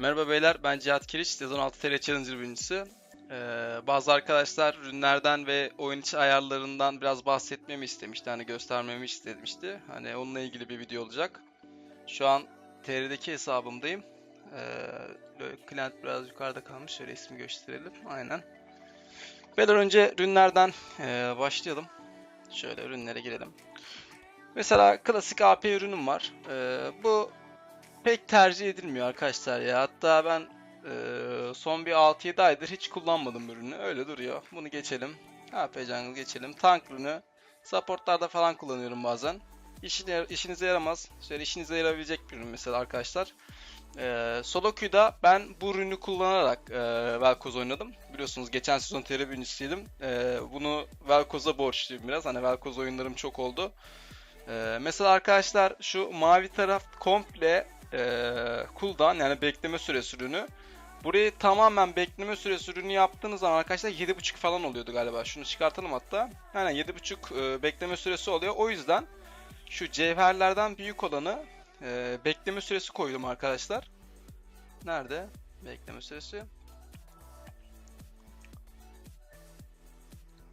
Merhaba beyler, ben Cihat Kiriç, sezon 6 TL Challenger birincisi. Ee, bazı arkadaşlar ürünlerden ve oyun içi ayarlarından biraz bahsetmemi istemişti, hani göstermemi istemişti. Hani onunla ilgili bir video olacak. Şu an TR'deki hesabımdayım. Ee, client biraz yukarıda kalmış, şöyle ismi gösterelim. Aynen. Beyler önce ürünlerden ee, başlayalım. Şöyle ürünlere girelim. Mesela klasik AP ürünüm var. Ee, bu pek tercih edilmiyor arkadaşlar ya. Hatta ben e, son bir 6-7 aydır hiç kullanmadım ürünü. Öyle duruyor. Bunu geçelim. AP Jungle geçelim. Tank ürünü. Supportlarda falan kullanıyorum bazen. İşine, işinize yaramaz. Şöyle işinize yarayabilecek bir ürün mesela arkadaşlar. Ee, solo queue'da ben bu ürünü kullanarak e, Velkoz oynadım. Biliyorsunuz geçen sezon TR birincisiydim. E, bunu Velkoz'a borçluyum biraz. Hani Velkoz oyunlarım çok oldu. E, mesela arkadaşlar şu mavi taraf komple e, cooldown yani bekleme süresi ürünü. Burayı tamamen bekleme süresi ürünü yaptığınız zaman arkadaşlar 7.5 falan oluyordu galiba. Şunu çıkartalım hatta. Aynen 7.5 e, bekleme süresi oluyor. O yüzden şu cevherlerden büyük olanı e, bekleme süresi koydum arkadaşlar. Nerede? Bekleme süresi.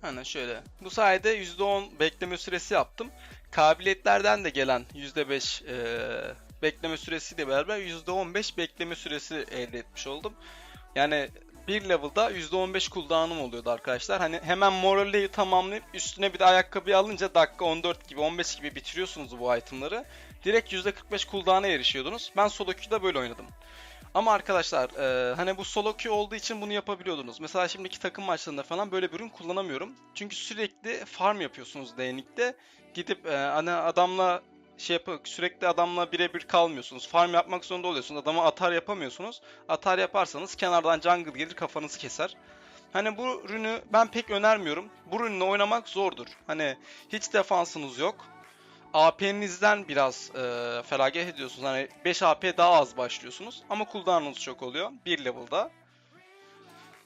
Aynen şöyle. Bu sayede %10 bekleme süresi yaptım. Kabiliyetlerden de gelen %5 e, bekleme süresiyle beraber %15 bekleme süresi elde etmiş oldum. Yani bir level'da %15 cooldown'um oluyordu arkadaşlar. Hani hemen moralli'yi tamamlayıp üstüne bir de ayakkabıyı alınca dakika 14 gibi 15 gibi bitiriyorsunuz bu itemları. Direkt %45 cooldown'a erişiyordunuz. Ben solo queue'da böyle oynadım. Ama arkadaşlar e, hani bu solo queue olduğu için bunu yapabiliyordunuz. Mesela şimdiki takım maçlarında falan böyle bir ürün kullanamıyorum. Çünkü sürekli farm yapıyorsunuz DNX'de. Gidip e, hani adamla şey yapıp sürekli adamla birebir kalmıyorsunuz. Farm yapmak zorunda oluyorsunuz. Adama atar yapamıyorsunuz. Atar yaparsanız kenardan jungle gelir kafanızı keser. Hani bu ürünü ben pek önermiyorum. Bu ürünle oynamak zordur. Hani hiç defansınız yok. AP'nizden biraz e, feragat ediyorsunuz. Hani 5 AP daha az başlıyorsunuz. Ama cooldown'unuz çok oluyor. 1 level'da.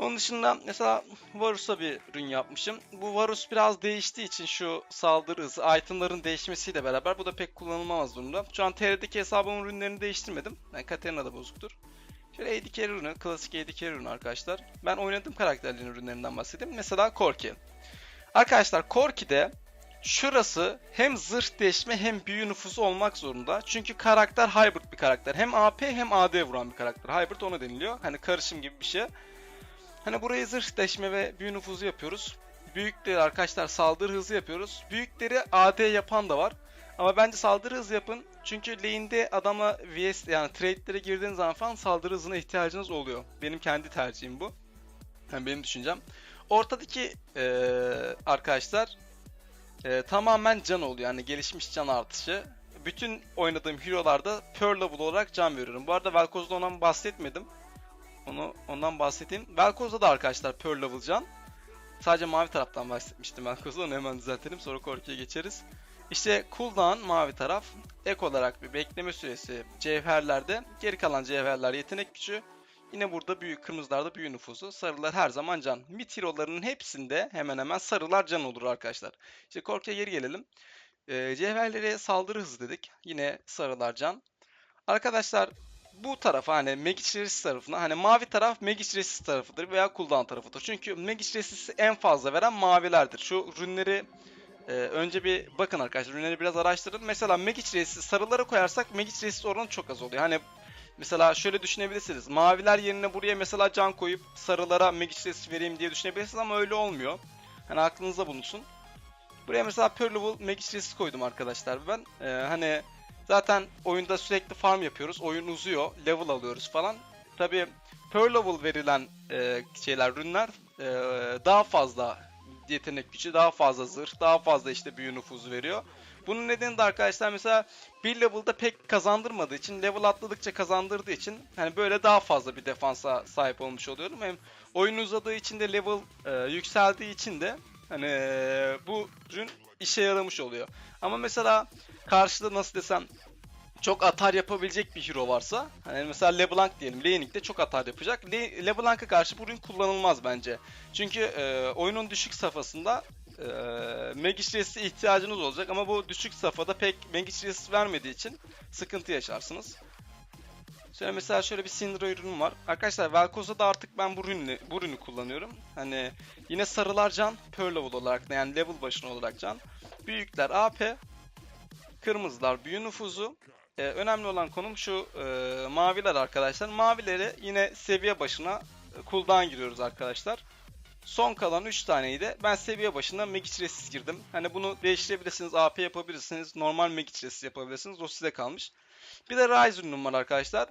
Onun dışında mesela Varus'a bir ürün yapmışım. Bu Varus biraz değiştiği için şu saldırı hızı, itemların değişmesiyle beraber bu da pek kullanılmaz durumda. Şu an TR'deki hesabımın ürünlerini değiştirmedim. Yani Katarina da bozuktur. Şöyle AD carry ürünü, klasik AD carry ürünü arkadaşlar. Ben oynadığım karakterlerin ürünlerinden bahsedeyim. Mesela Corki. Arkadaşlar Corki'de şurası hem zırh değişme hem büyü nüfusu olmak zorunda. Çünkü karakter hybrid bir karakter. Hem AP hem AD vuran bir karakter. Hybrid ona deniliyor. Hani karışım gibi bir şey. Hani burayı zırh ve büyü nüfuzu yapıyoruz. Büyükleri arkadaşlar saldırı hızı yapıyoruz. Büyükleri AD yapan da var. Ama bence saldırı hızı yapın. Çünkü lane'de adama VS yani trade'lere girdiğiniz zaman falan saldırı hızına ihtiyacınız oluyor. Benim kendi tercihim bu. Yani benim düşüncem. Ortadaki ee, arkadaşlar e, tamamen can oluyor. Yani gelişmiş can artışı. Bütün oynadığım hero'larda Pearl level olarak can veriyorum. Bu arada Velkoz'da ondan bahsetmedim. Onu ondan bahsedeyim. Velkoz'da da arkadaşlar Pearl level can. Sadece mavi taraftan bahsetmiştim Velkoz'da. Onu hemen düzeltelim. Sonra Korki'ye geçeriz. İşte cooldown mavi taraf. Ek olarak bir bekleme süresi cevherlerde. Geri kalan cevherler yetenek gücü. Yine burada büyük kırmızılarda büyü nüfusu. Sarılar her zaman can. Mid hero'larının hepsinde hemen hemen sarılar can olur arkadaşlar. İşte Korki'ye geri gelelim. Ee, cevherlere saldırı hızı dedik. Yine sarılar can. Arkadaşlar bu tarafa hani Magic Resist tarafına hani mavi taraf Magic Resist tarafıdır veya cooldown tarafıdır. Çünkü Magic Resist'i en fazla veren mavilerdir. Şu ürünleri e, önce bir bakın arkadaşlar ürünleri biraz araştırın. Mesela Magic Resist'i sarılara koyarsak Magic Resist oranı çok az oluyor. Hani mesela şöyle düşünebilirsiniz. Maviler yerine buraya mesela can koyup sarılara Magic Resist vereyim diye düşünebilirsiniz ama öyle olmuyor. Hani aklınızda bulunsun. Buraya mesela Pearl Level Magic Resist koydum arkadaşlar ben. Ee, hani Zaten oyunda sürekli farm yapıyoruz. Oyun uzuyor. Level alıyoruz falan. Tabi per level verilen e, şeyler, ürünler e, daha fazla yetenek gücü, daha fazla zırh, daha fazla işte büyü nüfuzu veriyor. Bunun nedeni de arkadaşlar mesela bir level'da pek kazandırmadığı için, level atladıkça kazandırdığı için hani böyle daha fazla bir defansa sahip olmuş oluyorum. Hem oyun uzadığı için de level e, yükseldiği için de hani e, bu ürün işe yaramış oluyor. Ama mesela karşıda nasıl desem çok atar yapabilecek bir hero varsa hani mesela LeBlanc diyelim Laning'de çok atar yapacak. Le LeBlanc'a karşı bu ürün kullanılmaz bence. Çünkü e, oyunun düşük safhasında e, Magistress'e ihtiyacınız olacak ama bu düşük safhada pek Magistress vermediği için sıkıntı yaşarsınız. Şöyle mesela şöyle bir Syndra ürünüm var. Arkadaşlar Velkoz'da artık ben bu ürünü, bu ürünü kullanıyorum. Hani yine sarılar can, per level olarak yani level başına olarak can. Büyükler AP, kırmızılar büyü nüfuzu. Ee, önemli olan konum şu e, maviler arkadaşlar. Mavileri yine seviye başına e, cooldown giriyoruz arkadaşlar. Son kalan 3 taneyi de ben seviye başına Magic Resist girdim. Hani bunu değiştirebilirsiniz, AP yapabilirsiniz, normal Magic Resist yapabilirsiniz. O size kalmış. Bir de Rise ürünüm var arkadaşlar.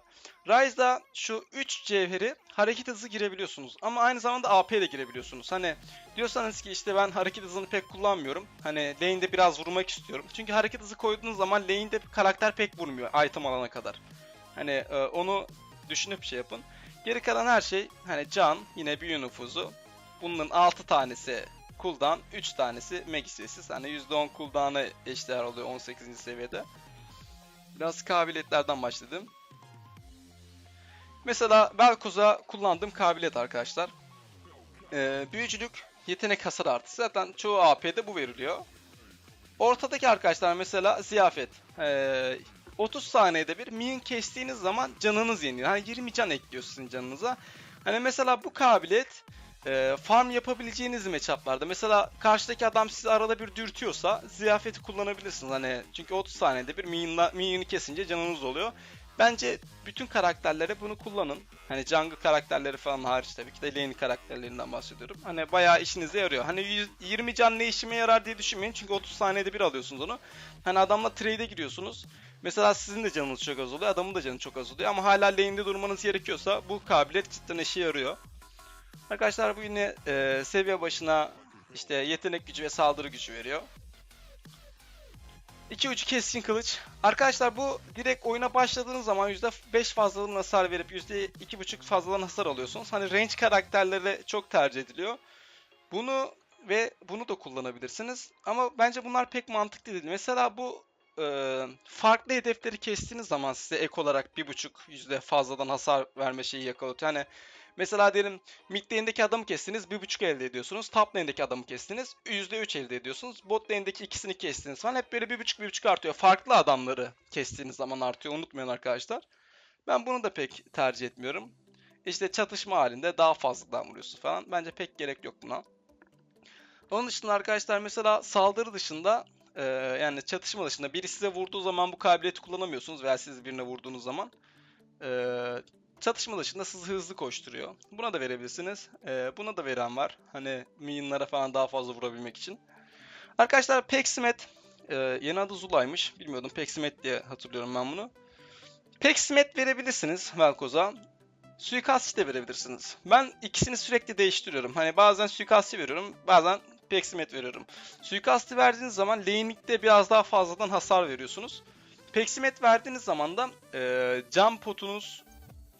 Rise'da şu 3 cevheri hareket hızı girebiliyorsunuz. Ama aynı zamanda AP de girebiliyorsunuz. Hani diyorsanız ki işte ben hareket hızını pek kullanmıyorum. Hani lane'de biraz vurmak istiyorum. Çünkü hareket hızı koyduğunuz zaman lane'de karakter pek vurmuyor item alana kadar. Hani e, onu düşünüp şey yapın. Geri kalan her şey hani can, yine büyü nüfuzu. Bunların 6 tanesi cooldown, 3 tanesi Magic'siz. Hani %10 cooldown'a eşdeğer oluyor 18. seviyede. Biraz kabiliyetlerden başladım. Mesela Velkoz'a kullandığım kabiliyet arkadaşlar. Ee, büyücülük, yetenek hasar artısı. Zaten çoğu AP'de bu veriliyor. Ortadaki arkadaşlar mesela ziyafet. Ee, 30 saniyede bir min kestiğiniz zaman canınız yeniyor. Hani 20 can ekliyor sizin canınıza. Hani mesela bu kabiliyet e, farm yapabileceğiniz matchuplarda mesela karşıdaki adam sizi arada bir dürtüyorsa ziyafeti kullanabilirsiniz. Hani çünkü 30 saniyede bir minyonu kesince canınız oluyor. Bence bütün karakterlere bunu kullanın. Hani jungle karakterleri falan hariç tabii ki de lane karakterlerinden bahsediyorum. Hani bayağı işinize yarıyor. Hani 100, 20 can ne işime yarar diye düşünmeyin. Çünkü 30 saniyede bir alıyorsunuz onu. Hani adamla trade'e giriyorsunuz. Mesela sizin de canınız çok az oluyor. Adamın da canı çok az oluyor. Ama hala lane'de durmanız gerekiyorsa bu kabiliyet cidden işe yarıyor. Arkadaşlar bu yine e, seviye başına işte yetenek gücü ve saldırı gücü veriyor. İki ucu keskin kılıç. Arkadaşlar bu direkt oyuna başladığınız zaman %5 fazlalığın hasar verip %2.5 fazlalığın hasar alıyorsunuz. Hani range karakterleri çok tercih ediliyor. Bunu ve bunu da kullanabilirsiniz. Ama bence bunlar pek mantıklı değil. Mesela bu e, farklı hedefleri kestiğiniz zaman size ek olarak 1.5 yüzde fazladan hasar verme şeyi yakalatıyor. Yani Mesela diyelim mid lane'deki adamı kestiniz 1.5 elde ediyorsunuz. Top lane'deki adamı kestiniz %3 elde ediyorsunuz. Bot lane'deki ikisini kestiniz falan hep böyle 1.5 1.5 artıyor. Farklı adamları kestiğiniz zaman artıyor. Unutmayın arkadaşlar. Ben bunu da pek tercih etmiyorum. İşte çatışma halinde daha fazladan vuruyorsun falan. Bence pek gerek yok buna. Onun dışında arkadaşlar mesela saldırı dışında e, yani çatışma dışında biri size vurduğu zaman bu kabiliyeti kullanamıyorsunuz veya siz birine vurduğunuz zaman e, Çatışma dışında sizi hızlı koşturuyor. Buna da verebilirsiniz. Ee, buna da veren var. Hani minyonlara falan daha fazla vurabilmek için. Arkadaşlar Peximet e, yeni adı Zula'ymış. Bilmiyordum Peximet diye hatırlıyorum ben bunu. Peximet verebilirsiniz Velkoz'a. Suikastçı da verebilirsiniz. Ben ikisini sürekli değiştiriyorum. Hani bazen suikastçı veriyorum, bazen Peximet veriyorum. Suikastı verdiğiniz zaman lane'likte biraz daha fazladan hasar veriyorsunuz. Peximet verdiğiniz zaman da e, cam potunuz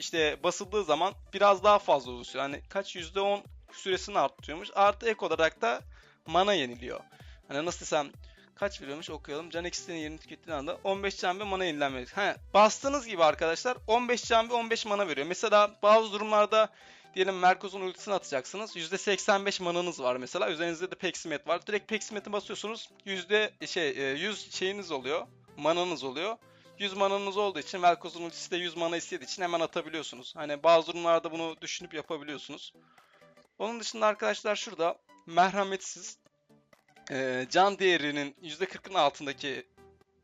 işte basıldığı zaman biraz daha fazla oluşuyor. Yani kaç %10 süresini arttırıyormuş. Artı ek olarak da mana yeniliyor. Hani nasıl desem kaç veriyormuş okuyalım. Can eksiğinin yerini tükettiğin anda 15 can ve mana yenilenmeli. He, bastığınız gibi arkadaşlar 15 can ve 15 mana veriyor. Mesela bazı durumlarda diyelim Merkoz'un ultisini atacaksınız. %85 mananız var mesela. Üzerinizde de Peximet var. Direkt Peximet'i basıyorsunuz. Yüzde şey 100 e, şeyiniz oluyor. Mananız oluyor. 100 mananız olduğu için Velkoz'un ultisi de 100 mana istediği için hemen atabiliyorsunuz. Hani bazı durumlarda bunu düşünüp yapabiliyorsunuz. Onun dışında arkadaşlar şurada merhametsiz e, can değerinin %40'ın altındaki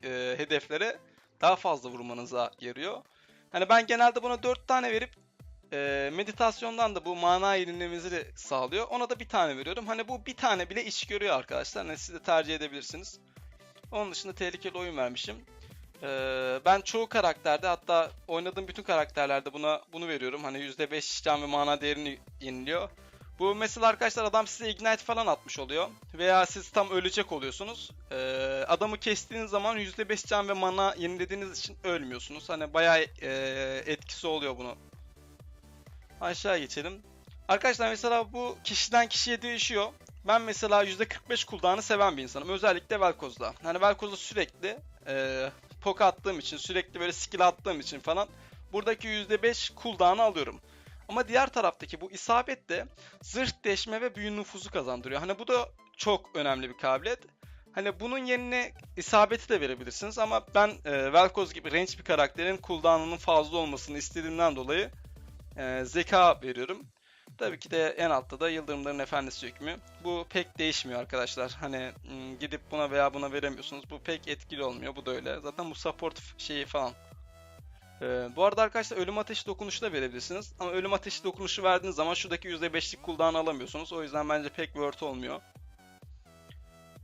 e, hedeflere daha fazla vurmanıza yarıyor. Hani ben genelde buna 4 tane verip e, meditasyondan da bu mana yenilememizi sağlıyor. Ona da bir tane veriyorum. Hani bu bir tane bile iş görüyor arkadaşlar. Hani siz de tercih edebilirsiniz. Onun dışında tehlikeli oyun vermişim. Ee, ben çoğu karakterde hatta oynadığım bütün karakterlerde buna bunu veriyorum. Hani %5 can ve mana değerini yeniliyor. Bu mesela arkadaşlar adam size ignite falan atmış oluyor. Veya siz tam ölecek oluyorsunuz. Ee, adamı kestiğiniz zaman %5 can ve mana yenilediğiniz için ölmüyorsunuz. Hani bayağı e, etkisi oluyor bunu. Aşağı geçelim. Arkadaşlar mesela bu kişiden kişiye değişiyor. Ben mesela %45 cooldown'ı seven bir insanım. Özellikle Velkoz'da. Hani Velkoz'da sürekli e, poke attığım için, sürekli böyle skill attığım için falan buradaki %5 cooldown'ı alıyorum. Ama diğer taraftaki bu isabet de zırh deşme ve büyü nüfuzu kazandırıyor. Hani bu da çok önemli bir kabiliyet. Hani bunun yerine isabeti de verebilirsiniz ama ben e, Vel'Koz gibi range bir karakterin cooldown'unun fazla olmasını istediğimden dolayı e, zeka veriyorum. Tabii ki de en altta da Yıldırımların Efendisi hükmü. Bu pek değişmiyor arkadaşlar. Hani m, gidip buna veya buna veremiyorsunuz. Bu pek etkili olmuyor. Bu da öyle. Zaten bu support şeyi falan. Ee, bu arada arkadaşlar ölüm ateşi dokunuşu da verebilirsiniz. Ama ölüm ateşi dokunuşu verdiğiniz zaman şuradaki %5'lik cooldown alamıyorsunuz. O yüzden bence pek worth olmuyor.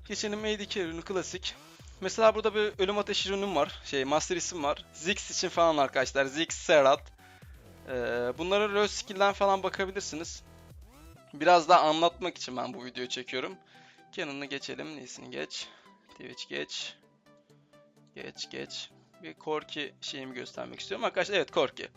Geçelim AD ürünü klasik. Mesela burada bir ölüm ateşi ürünüm var. Şey master isim var. Ziggs için falan arkadaşlar. Ziggs, Serhat. Ee, bunlara rol skill'den falan bakabilirsiniz. Biraz daha anlatmak için ben bu videoyu çekiyorum. Canon'ı geçelim. Neyisini geç. Twitch geç. Geç geç. Bir Corki şeyimi göstermek istiyorum. Arkadaşlar evet Corki.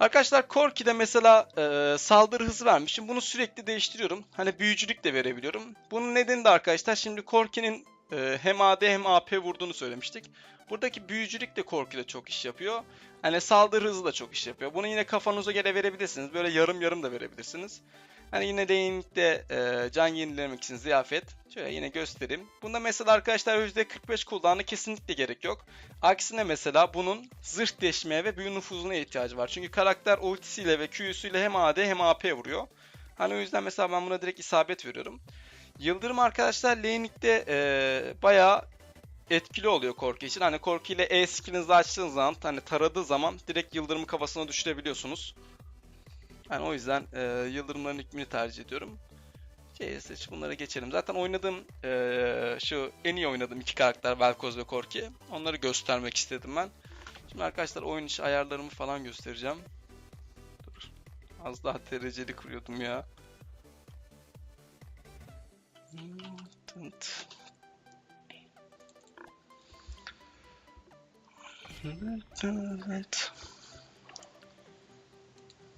Arkadaşlar Corki'de mesela e, saldırı hızı vermişim. Bunu sürekli değiştiriyorum. Hani büyücülük de verebiliyorum. Bunun nedeni de arkadaşlar şimdi Corki'nin e, hem AD hem AP vurduğunu söylemiştik. Buradaki büyücülük de Corki'de çok iş yapıyor. Hani saldırı hızı da çok iş yapıyor. Bunu yine kafanıza göre verebilirsiniz. Böyle yarım yarım da verebilirsiniz. Hani yine değinlikte e, can yenilemek için ziyafet. Şöyle yine göstereyim. Bunda mesela arkadaşlar %45 cooldown'a kesinlikle gerek yok. Aksine mesela bunun zırh deşmeye ve büyü nüfuzuna ihtiyacı var. Çünkü karakter ultisiyle ve Q'suyla hem AD hem AP vuruyor. Hani o yüzden mesela ben buna direkt isabet veriyorum. Yıldırım arkadaşlar lane'likte e, bayağı etkili oluyor Korki için. Hani Korki ile E skillinizi açtığınız zaman hani taradığı zaman direkt yıldırımı kafasına düşürebiliyorsunuz. Yani o yüzden e, yıldırımların hükmünü tercih ediyorum. Şey seç bunları geçelim. Zaten oynadığım e, şu en iyi oynadığım iki karakter Velkoz ve Korki. Onları göstermek istedim ben. Şimdi arkadaşlar oyun içi ayarlarımı falan göstereceğim. Dur. Az daha dereceli kuruyordum ya. Tınt. Evet.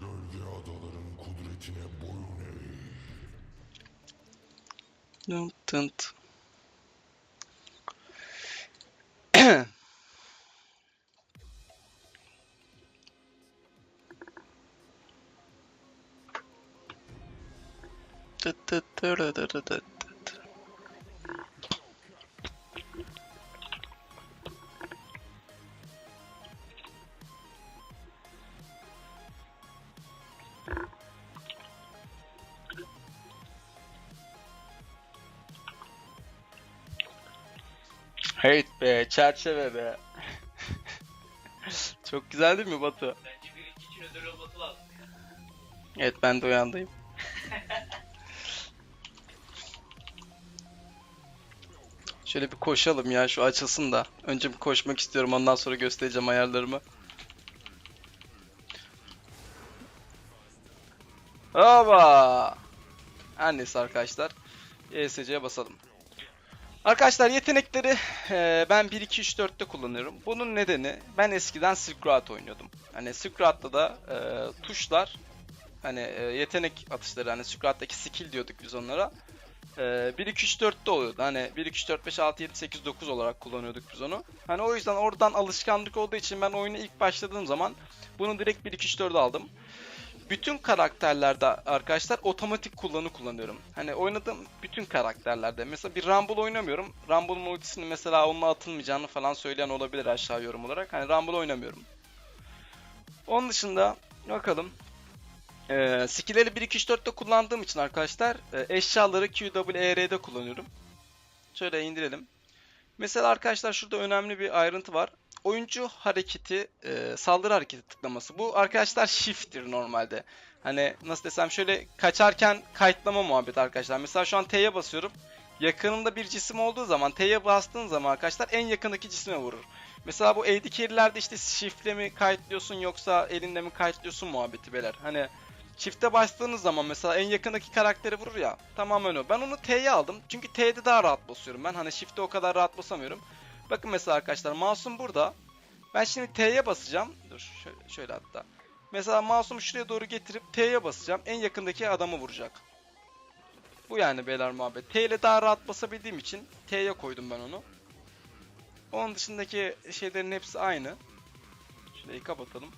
Gölge adaların kudretine boyun eğ. Tınt tınt. Tıt tıt tırı tırı tıt be, çerçeve be. Çok güzel değil mi Batu? Bence bir iki için ödül olması lazım. Evet ben de uyandayım. Şöyle bir koşalım ya şu açılsın da. Önce bir koşmak istiyorum ondan sonra göstereceğim ayarlarımı. Her neyse arkadaşlar. ESC'ye basalım. Arkadaşlar yetenekleri eee, ben 1 2 3 4'te kullanıyorum. Bunun nedeni ben eskiden Silk Road oynuyordum. Hani Silk Road'da da eee, tuşlar hani e, yetenek atışları hani Squad'daki skill diyorduk biz onlara. E, 1 2 3 4'te oluyordu. Hani 1 2 3 4 5 6 7 8 9 olarak kullanıyorduk biz onu. Hani o yüzden oradan alışkanlık olduğu için ben oyuna ilk başladığım zaman bunu direkt 1 2 3 4'e aldım. Bütün karakterlerde arkadaşlar otomatik kullanı kullanıyorum. Hani oynadığım bütün karakterlerde. Mesela bir Rumble oynamıyorum. Rumble'ın ultisini mesela onunla atılmayacağını falan söyleyen olabilir aşağı yorum olarak. Hani Rumble oynamıyorum. Onun dışında bakalım. Ee, skill'leri 1 2 3 4'te kullandığım için arkadaşlar e, eşyaları QWER'de kullanıyorum. Şöyle indirelim. Mesela arkadaşlar şurada önemli bir ayrıntı var. Oyuncu hareketi, e, saldırı hareketi tıklaması. Bu arkadaşlar shift'tir normalde. Hani nasıl desem şöyle kaçarken kayıtlama muhabbet arkadaşlar. Mesela şu an T'ye basıyorum. Yakınımda bir cisim olduğu zaman T'ye bastığın zaman arkadaşlar en yakındaki cisme vurur. Mesela bu AD carry'lerde işte shift'le mi kayıtlıyorsun yoksa elinde mi kayıtlıyorsun muhabbeti beyler. Hani Çifte bastığınız zaman mesela en yakındaki karakteri vurur ya. Tamamen o. Ben onu T'ye aldım. Çünkü T'de daha rahat basıyorum ben. Hani Shift'te o kadar rahat basamıyorum. Bakın mesela arkadaşlar mouse'um burada. Ben şimdi T'ye basacağım. Dur şöyle, şöyle hatta. Mesela mouse'umu şuraya doğru getirip T'ye basacağım. En yakındaki adamı vuracak. Bu yani beyler muhabbet. T ile daha rahat basabildiğim için T'ye koydum ben onu. Onun dışındaki şeylerin hepsi aynı. Şurayı kapatalım.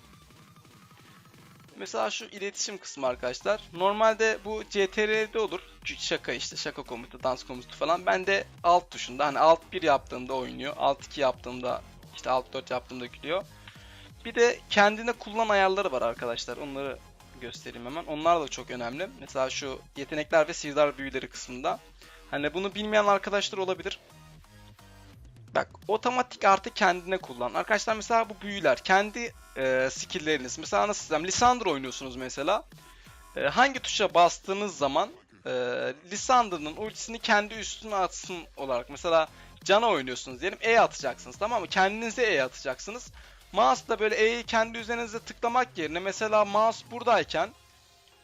Mesela şu iletişim kısmı arkadaşlar. Normalde bu CTRL'de olur. Şaka işte şaka komutu, dans komutu falan. Ben de alt tuşunda hani alt 1 yaptığımda oynuyor. Alt 2 yaptığımda işte alt 4 yaptığımda gülüyor. Bir de kendine kullan ayarları var arkadaşlar. Onları göstereyim hemen. Onlar da çok önemli. Mesela şu yetenekler ve sihirdar büyüleri kısmında. Hani bunu bilmeyen arkadaşlar olabilir. Bak otomatik artı kendine kullan. Arkadaşlar mesela bu büyüler kendi e, skill'leriniz. Mesela nasıl desem Lisandro oynuyorsunuz mesela. E, hangi tuşa bastığınız zaman e, Lisandro'nun ultisini kendi üstüne atsın olarak. Mesela cana oynuyorsunuz diyelim E atacaksınız tamam mı? Kendinize E atacaksınız. Mouse'la böyle E'yi kendi üzerinize tıklamak yerine mesela mouse buradayken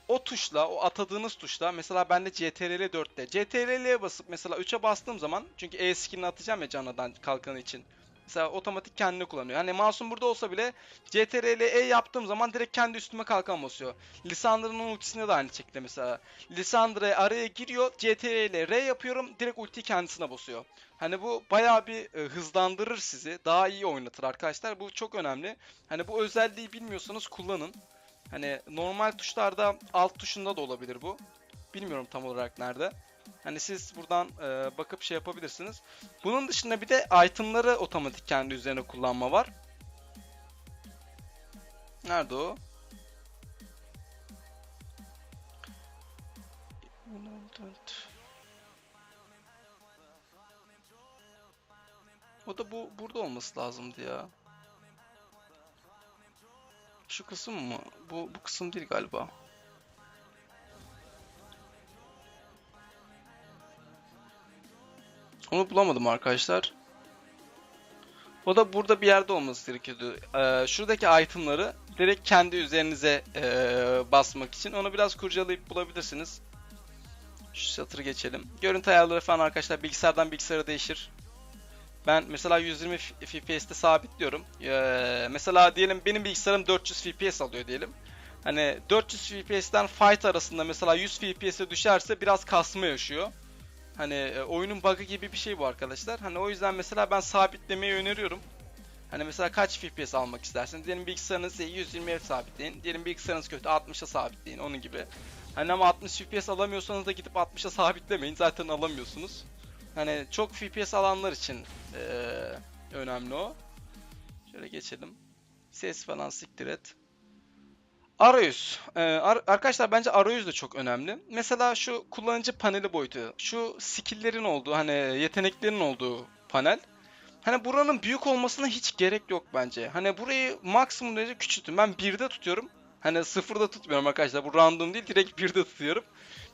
o tuşla, o atadığınız tuşla mesela bende CTRL 4'te. CTRL'ye basıp mesela 3'e bastığım zaman çünkü E skillini atacağım ya canadan kalkanı için. Mesela otomatik kendini kullanıyor. Hani mouse'um burada olsa bile CTRL E yaptığım zaman direkt kendi üstüme kalkan basıyor. Lissandra'nın ultisinde de aynı şekilde mesela. Lissandra araya giriyor, CTRL R yapıyorum, direkt ulti kendisine basıyor. Hani bu bayağı bir e, hızlandırır sizi. Daha iyi oynatır arkadaşlar. Bu çok önemli. Hani bu özelliği bilmiyorsanız kullanın. Hani normal tuşlarda alt tuşunda da olabilir bu. Bilmiyorum tam olarak nerede. Hani siz buradan e, bakıp şey yapabilirsiniz. Bunun dışında bir de itemları otomatik kendi üzerine kullanma var. Nerede o? O da bu burada olması lazımdı ya. Şu kısım mı? Bu bu kısım değil galiba. Onu bulamadım arkadaşlar. O da burada bir yerde olması gerekiyordu. Ee, şuradaki itemları direkt kendi üzerinize ee, basmak için onu biraz kurcalayıp bulabilirsiniz. Şu satırı geçelim. Görüntü ayarları falan arkadaşlar bilgisayardan bilgisayara değişir. Ben mesela 120 F- FPS'te sabitliyorum. Ee, mesela diyelim benim bilgisayarım 400 FPS alıyor diyelim. Hani 400 FPS'ten fight arasında mesela 100 FPS'e düşerse biraz kasma yaşıyor. Hani e, oyunun bug'ı gibi bir şey bu arkadaşlar. Hani o yüzden mesela ben sabitlemeyi öneriyorum. Hani mesela kaç FPS almak istersiniz? Diyelim bilgisayarınızı 120'ye sabitleyin. Diyelim bilgisayarınız kötü 60'a sabitleyin onun gibi. Hani ama 60 FPS alamıyorsanız da gidip 60'a sabitlemeyin. Zaten alamıyorsunuz. Hani çok FPS alanlar için eee, önemli o. Şöyle geçelim. Ses falan siktir et. Arayüz. Ee, ar- arkadaşlar bence arayüz de çok önemli. Mesela şu kullanıcı paneli boyutu. Şu skill'lerin olduğu hani yeteneklerin olduğu panel. Hani buranın büyük olmasına hiç gerek yok bence. Hani burayı maksimum derece küçültün. Ben 1'de tutuyorum. Hani sıfırda tutmuyorum arkadaşlar. Bu random değil. Direkt 1'de tutuyorum.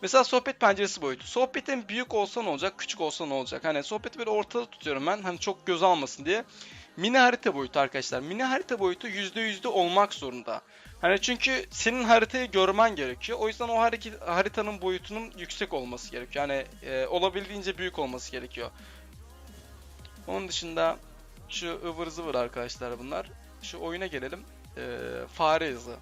Mesela sohbet penceresi boyutu. Sohbetin büyük olsa ne olacak, küçük olsa ne olacak? Hani sohbeti böyle ortada tutuyorum ben. Hani çok göz almasın diye. Mini harita boyutu arkadaşlar. Mini harita boyutu %yüzde olmak zorunda. Hani çünkü senin haritayı görmen gerekiyor. O yüzden o hareket, haritanın boyutunun yüksek olması gerekiyor. Yani e, olabildiğince büyük olması gerekiyor. Onun dışında şu ıvır zıvır arkadaşlar bunlar. Şu oyuna gelelim. E, fare hızı.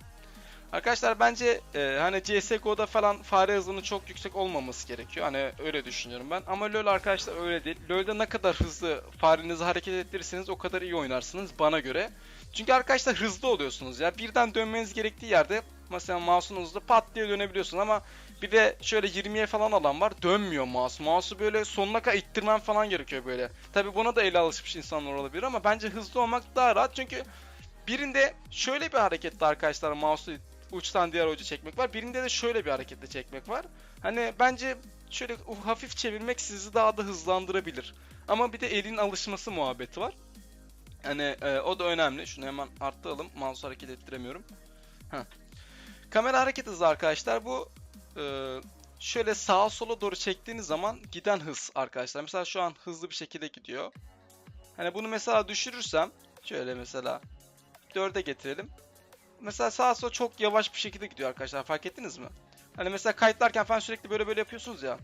Arkadaşlar bence e, hani CSGO'da falan fare hızının çok yüksek olmaması gerekiyor. Hani öyle düşünüyorum ben. Ama LoL arkadaşlar öyle değil. LoL'de ne kadar hızlı farenizi hareket ettirirseniz o kadar iyi oynarsınız bana göre. Çünkü arkadaşlar hızlı oluyorsunuz ya. Birden dönmeniz gerektiği yerde mesela mouse'un hızlı pat diye dönebiliyorsunuz ama bir de şöyle 20'ye falan alan var. Dönmüyor mouse. Mouse'u böyle sonuna kadar ittirmen falan gerekiyor böyle. Tabi buna da ele alışmış insanlar olabilir ama bence hızlı olmak daha rahat. Çünkü birinde şöyle bir harekette arkadaşlar mouse'u uçtan diğer ucu çekmek var. Birinde de şöyle bir hareketle çekmek var. Hani bence şöyle hafif çevirmek sizi daha da hızlandırabilir. Ama bir de elin alışması muhabbeti var. Hani e, o da önemli. Şunu hemen arttıralım. Mouse hareket ettiremiyorum. Heh. Kamera hareket hızı arkadaşlar bu e, şöyle sağa sola doğru çektiğiniz zaman giden hız arkadaşlar. Mesela şu an hızlı bir şekilde gidiyor. Hani bunu mesela düşürürsem şöyle mesela 4'e getirelim. Mesela sağa sola çok yavaş bir şekilde gidiyor arkadaşlar. Fark ettiniz mi? Hani mesela kayıtlarken falan sürekli böyle böyle yapıyorsunuz ya.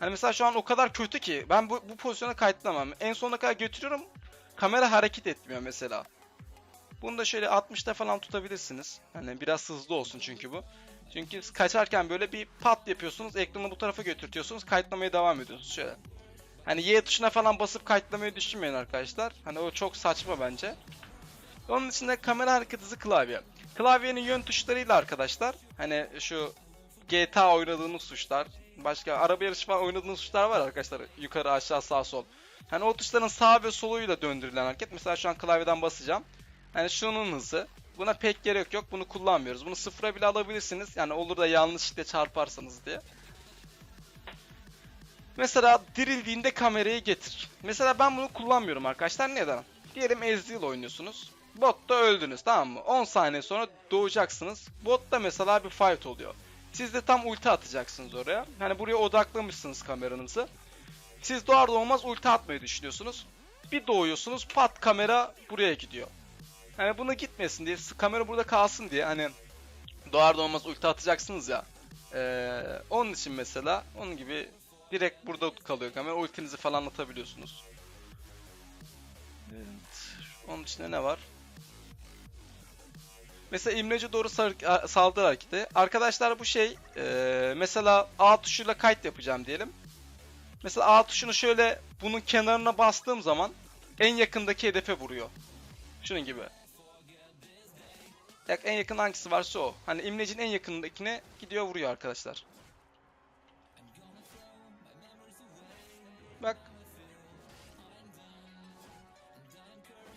Hani mesela şu an o kadar kötü ki ben bu, bu pozisyona kayıtlamam. En sonuna kadar götürüyorum. Kamera hareket etmiyor mesela. Bunu da şöyle 60'ta falan tutabilirsiniz. Hani biraz hızlı olsun çünkü bu. Çünkü kaçarken böyle bir pat yapıyorsunuz. Ekranı bu tarafa götürtüyorsunuz. Kayıtlamaya devam ediyorsunuz şöyle. Hani Y tuşuna falan basıp kayıtlamayı düşünmeyin arkadaşlar. Hani o çok saçma bence. Onun dışında kamera hareket hızı klavye. Klavyenin yön tuşlarıyla arkadaşlar hani şu GTA oynadığınız tuşlar, başka araba yarışı falan oynadığınız tuşlar var arkadaşlar. Yukarı, aşağı, sağ, sol. Hani o tuşların sağ ve soluyla döndürülen hareket. Mesela şu an klavyeden basacağım. Hani şunun hızı. Buna pek gerek yok. Bunu kullanmıyoruz. Bunu sıfıra bile alabilirsiniz. Yani olur da yanlışlıkla çarparsanız diye. Mesela dirildiğinde kamerayı getir. Mesela ben bunu kullanmıyorum arkadaşlar. Neden? Diyelim Ezreal oynuyorsunuz. Botta öldünüz tamam mı? 10 saniye sonra doğacaksınız. Botta mesela bir fight oluyor. Siz de tam ulti atacaksınız oraya. Hani buraya odaklamışsınız kameranızı. Siz doğar doğmaz ulti atmayı düşünüyorsunuz. Bir doğuyorsunuz pat kamera buraya gidiyor. Hani bunu gitmesin diye kamera burada kalsın diye hani doğar doğmaz ulti atacaksınız ya. Ee, onun için mesela onun gibi direkt burada kalıyor kamera. Ultinizi falan atabiliyorsunuz. Evet. Onun içinde ne var? Mesela imlece doğru sar- hareketi. Arkadaşlar bu şey e, mesela A tuşuyla kayıt yapacağım diyelim. Mesela A tuşunu şöyle bunun kenarına bastığım zaman en yakındaki hedefe vuruyor. Şunun gibi. Yak en yakın hangisi varsa o. Hani imlecin en yakındakine gidiyor vuruyor arkadaşlar. Bak.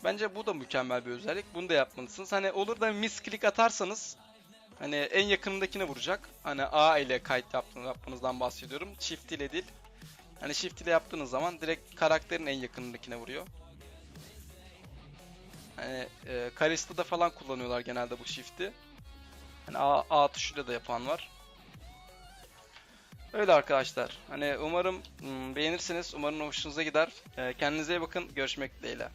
Bence bu da mükemmel bir özellik. Bunu da yapmalısınız. Hani olur da misclick atarsanız hani en yakınındakine vuracak. Hani A ile kayıt yaptığınız, yapmanızdan bahsediyorum. Shift ile değil. Hani shift ile yaptığınız zaman direkt karakterin en yakınındakine vuruyor. Hani e, Kalista'da falan kullanıyorlar genelde bu shift'i. Hani A, A tuşuyla da yapan var. Öyle arkadaşlar. Hani umarım hmm, beğenirsiniz. Umarım hoşunuza gider. E, kendinize iyi bakın. Görüşmek dileğiyle.